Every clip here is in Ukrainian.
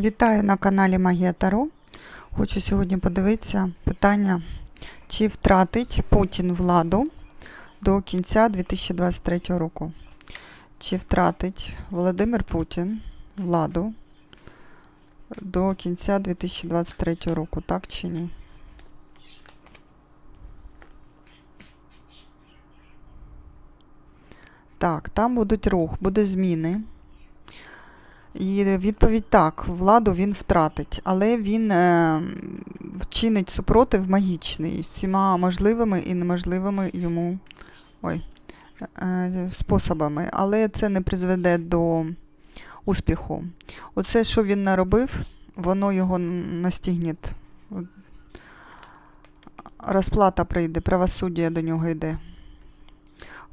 Вітаю на каналі Магія Таро. Хочу сьогодні подивитися питання, чи втратить Путін владу до кінця 2023 року. Чи втратить Володимир Путін владу до кінця 2023 року, так чи ні? Так, там будуть рух, буде зміни. І відповідь так, владу він втратить, але він е, вчинить супротив магічний всіма можливими і неможливими йому ой, е, способами, але це не призведе до успіху. Оце, що він наробив, воно його настігне. Розплата прийде, правосуддя до нього йде.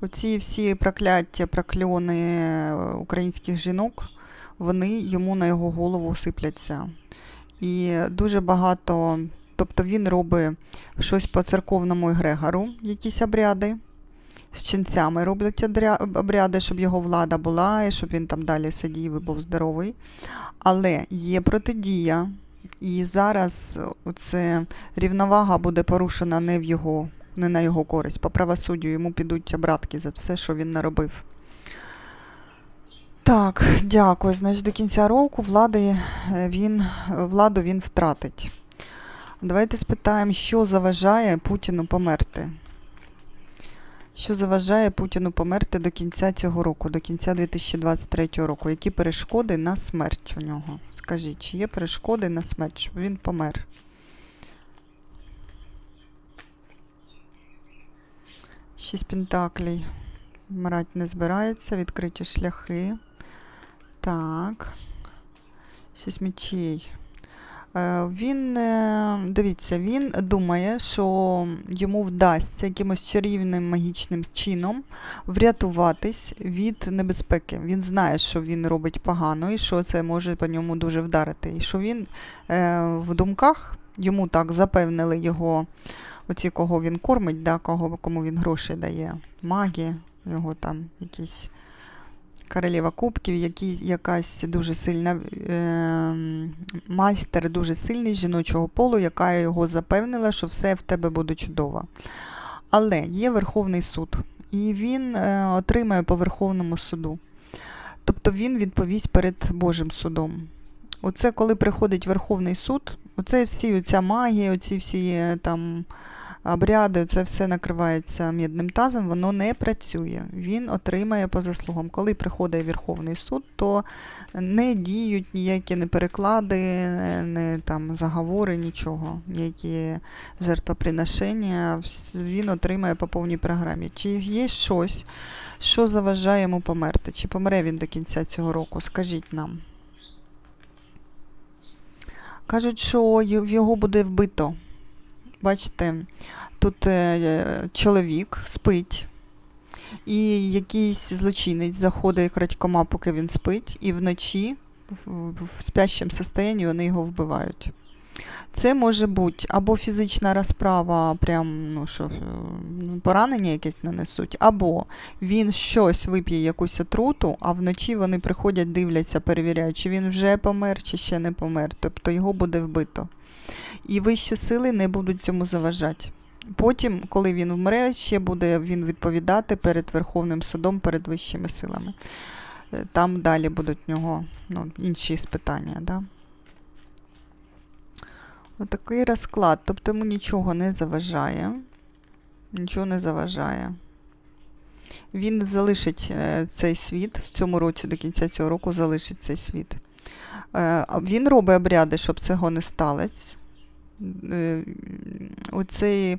Оці всі прокляття, прокльони е, українських жінок вони йому на його голову сипляться. І дуже багато, тобто він робить щось по церковному егрегору, якісь обряди. З ченцями роблять обряди, щоб його влада була, і щоб він там далі сидів і був здоровий. Але є протидія, і зараз оце рівновага буде порушена не в його, не на його користь. По правосуддю йому підуть обратки за все, що він наробив. Так, дякую. Значить, до кінця року влади е, він, владу він втратить. Давайте спитаємо, що заважає Путіну померти. Що заважає Путіну померти до кінця цього року, до кінця 2023 року? Які перешкоди на смерть у нього? Скажіть, чи є перешкоди на смерть, щоб він помер? Шість пентаклей. Вмирать не збирається, відкриті шляхи. Так. Шість мечей. Е, Він, е, дивіться, він думає, що йому вдасться якимось чарівним магічним чином врятуватись від небезпеки. Він знає, що він робить погано і що це може по ньому дуже вдарити. І що він е, в думках йому так запевнили його, оці, кого він кормить, да, кого, кому він гроші дає, маги, його там якісь королева кубків, який, якась дуже сильна е, майстер, дуже сильний жіночого полу, яка його запевнила, що все в тебе буде чудово. Але є Верховний суд, і він е, отримає по Верховному суду. Тобто він відповість перед Божим судом. Оце коли приходить Верховний суд, оце всі оця магія, оці всі е, там обряди, це все накривається мідним тазом, воно не працює. Він отримає по заслугам. Коли приходить Верховний суд, то не діють ніякі не переклади, не, там заговори, нічого, ніякі жертвоприношення. Він отримає по повній програмі. Чи є щось, що заважає йому померти? Чи помре він до кінця цього року? Скажіть нам. Кажуть, що його буде вбито. Бачите, тут е, чоловік спить, і якийсь злочинець заходить крадькома, поки він спить, і вночі в, спящому стані вони його вбивають. Це може бути або фізична розправа, прям, ну, що, е, ну, поранення якесь нанесуть, або він щось вип'є якусь отруту, а вночі вони приходять, дивляться, перевіряють, чи він вже помер, чи ще не помер. Тобто його буде вбито і вищі сили не будуть цьому заважати. Потім, коли він вмре, ще буде він відповідати перед Верховним судом, перед вищими силами. Е, Там далі будуть в нього ну, інші спитання. Да? Отакий розклад. Тобто йому нічого не заважає. Нічого не заважає. Він залишить е, цей світ в цьому році, до кінця цього року залишить цей світ. Е, Він робить обряди, щоб цього не сталося. Е, Оцей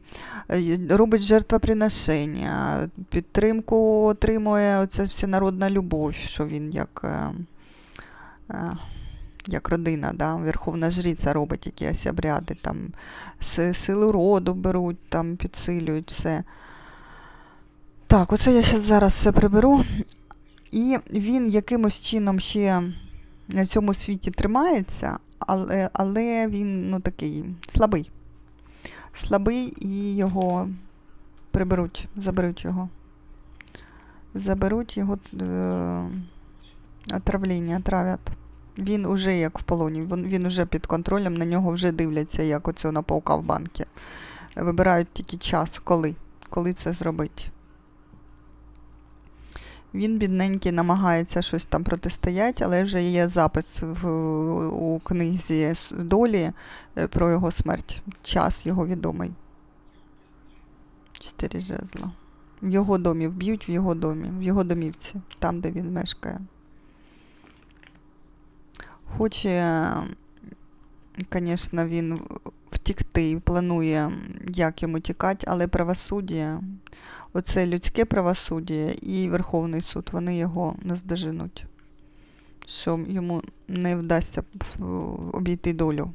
е, робить жертвоприношення, підтримку отримує оце всенародна любов, що він як, е, як родина, да? Верховна Жриця робить якісь обряди, там силу роду беруть, там підсилюють все. Так, оце я зараз все приберу. І він якимось чином ще на цьому світі тримається, але, але він ну, такий слабий. Слабий і його приберуть, заберуть його. Заберуть його е, отравлення, отравять. Він уже як в полоні, він, він уже під контролем, на нього вже дивляться, як оцього на паука в банки. Вибирають тільки час, коли, коли це зробити. Він, бідненький, намагається щось там протистояти, але вже є запис в, у книзі долі е, про його смерть. Час його відомий. Чотири жезла. В його домі вб'ють в його домі, в його домівці, там, де він мешкає. Хоче, звісно, він втікти і планує, як йому тікати, але правосуддя, оце людське правосуддя і Верховний суд, вони його наздоженуть. Що йому не вдасться обійти долю.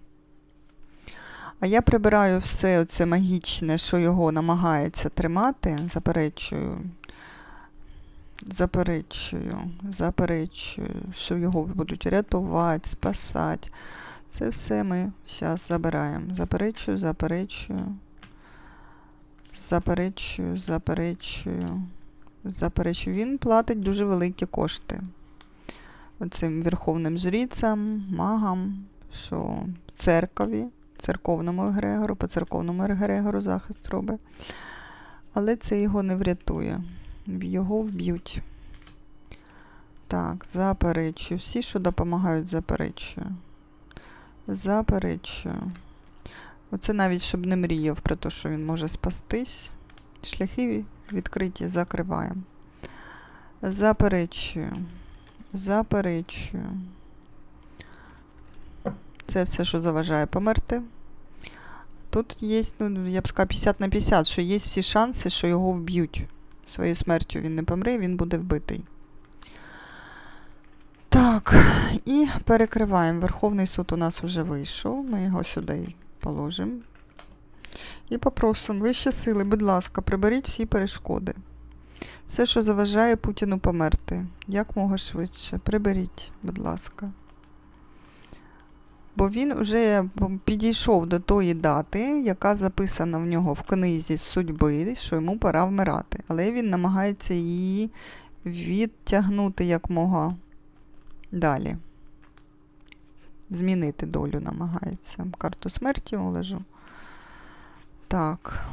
А я прибираю все оце магічне, що його намагається тримати, заперечую. Заперечую, заперечую, що його будуть рятувати, спасати. Це все ми зараз забираємо. Заперечую, заперечую. Заперечую, заперечую. Заперечую. Він платить дуже великі кошти. Оцим верховним жрицям, магам, що церкові, церковному егрегору, по церковному егрегору захист робить. Але це його не врятує. Його вб'ють. Так, заперечую. Всі, що допомагають, заперечую. Заперечую. Оце навіть щоб не мріяв про те, що він може спастись. Шляхи відкриті, закриваємо. Заперечую. Заперечую. Це все, що заважає померти. Тут є, ну, я б сказала, 50 на 50, що є всі шанси, що його вб'ють. Своєю смертю він не помре, він буде вбитий. Так, і перекриваємо. Верховний суд у нас вже вийшов. Ми його сюди положимо. І попросимо, вищі сили, будь ласка, приберіть всі перешкоди. Все, що заважає Путіну померти, як мога швидше. Приберіть, будь ласка. Бо він вже підійшов до тої дати, яка записана в нього в книзі судьби, що йому пора вмирати. Але він намагається її відтягнути як мога далі. Змінити долю намагається. Карту смерті уложу. Так.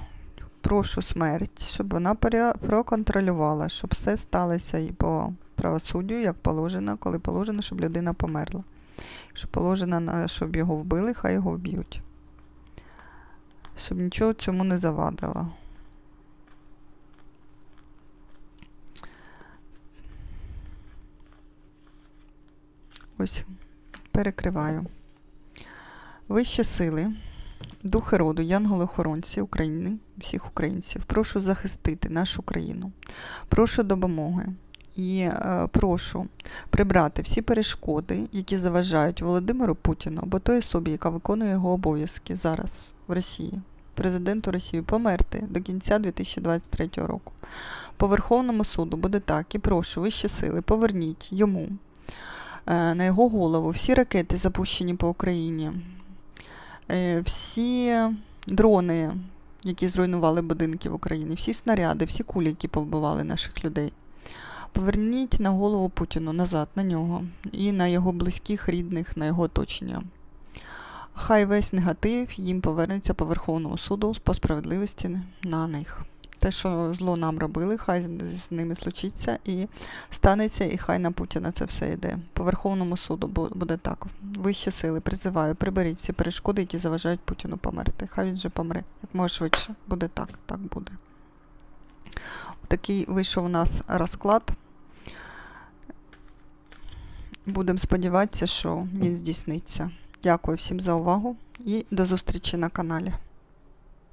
Прошу смерть, щоб вона проконтролювала, щоб все сталося і по правосуддю, як положено, коли положено, щоб людина померла. Якщо положено, щоб його вбили, хай його вб'ють. Щоб нічого цьому не завадило. Ось, перекриваю. Вищі сили, духи роду, янголи-охоронці України, всіх українців, прошу захистити нашу країну. Прошу допомоги. І е, прошу прибрати всі перешкоди, які заважають Володимиру Путіну або той особі, яка виконує його обов'язки зараз в Росії, президенту Росії, померти до кінця 2023 року. По Верховному суду буде так. І прошу вищі сили, поверніть йому на його голову всі ракети, запущені по Україні, е, всі дрони, які зруйнували будинки в Україні, всі снаряди, всі кулі, які повбивали наших людей. Поверніть на голову Путіну назад на нього і на його близьких, рідних, на його оточення. Хай весь негатив їм повернеться по Верховному суду по справедливості на них. Те, що зло нам робили, хай з- ними случиться і станеться, і хай на Путіна це все йде. По Верховному суду буде так. Вищі сили призиваю, приберіть всі перешкоди, які заважають Путіну померти. Хай він же помре. Як може швидше. Буде так, так буде. Такий вийшов у нас розклад. Будемо сподіватися, що він здійсниться. Дякую всім за увагу і до зустрічі на каналі.